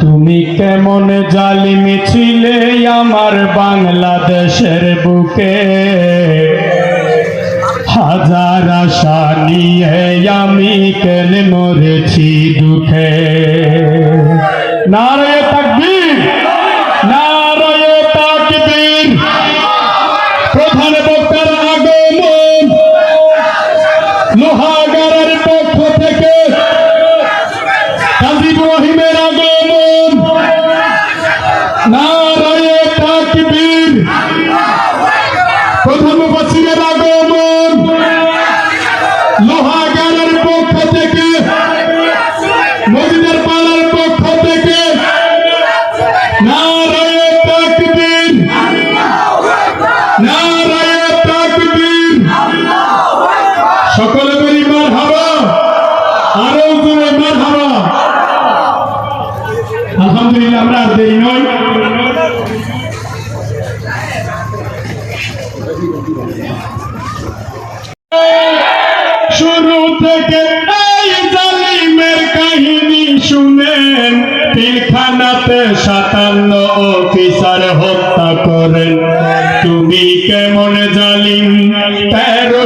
তুমি কেমন জালিমি ছিলে আমার বাংলাদেশের বুকে? হাজার আশা নিয়ে আমি কেন মরেছি দুঃখে? নারায়ে তাকবীর প্রথম মুফাসসিরের আগমন। লোহাগারের পক্ষ থেকে মদিনার পালার পক্ষ থেকে নারায়ে তাকবীর নারায়ে তাকবীর সকলে বলি মারহাবা আরও জোরে আলহামদুলিল্লাহ, আমরা দেরি শুরু থেকে এই জালিমের কাহিনী শুনেন। পিলখানাতে সাতান্ন অফিসার হত্যা করেন। তুমি কেমন জালিম? তেরো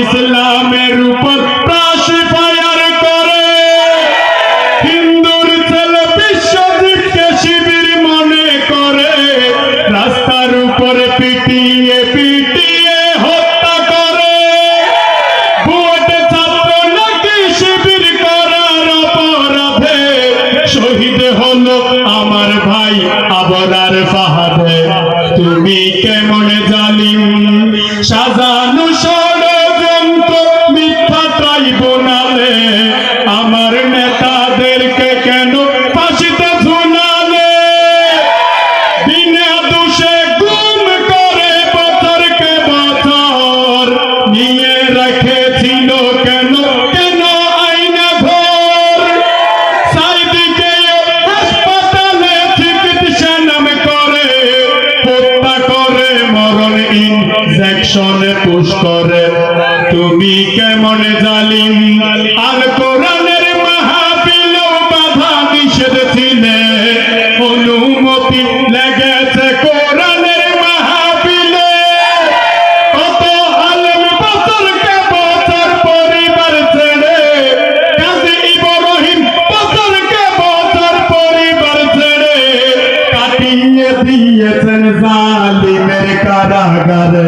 ইসলামের উপর করে। হিন্দুর ছেলে বিশ্বজিৎকে শিবির মনে করে। রাস্তার পিটিয়ে পিটিয়ে হত্যা করে। বুয়েটে ছাত্র নাকি শিবির করার অপরাধে? শহীদ হলো আমার ভাই আবরার ফাহাদে। তুমি কেমন জালিম সাজানো শোনে পুষ্করে, তুমি কেমন জালিম? আর কোরআনের মাহাবিল বাধা নিষেধ ছিলে। অনুমতি লেগেছে কোরআনের মাহাবিলে কত আলম বছরকে বছর পরিবার ছেড়ে, কাজী ইব্রাহিম বছরকে বছর পরিবার ছেড়ে কাটিয়ে দিয়েছেন জালিমের কারাগারে।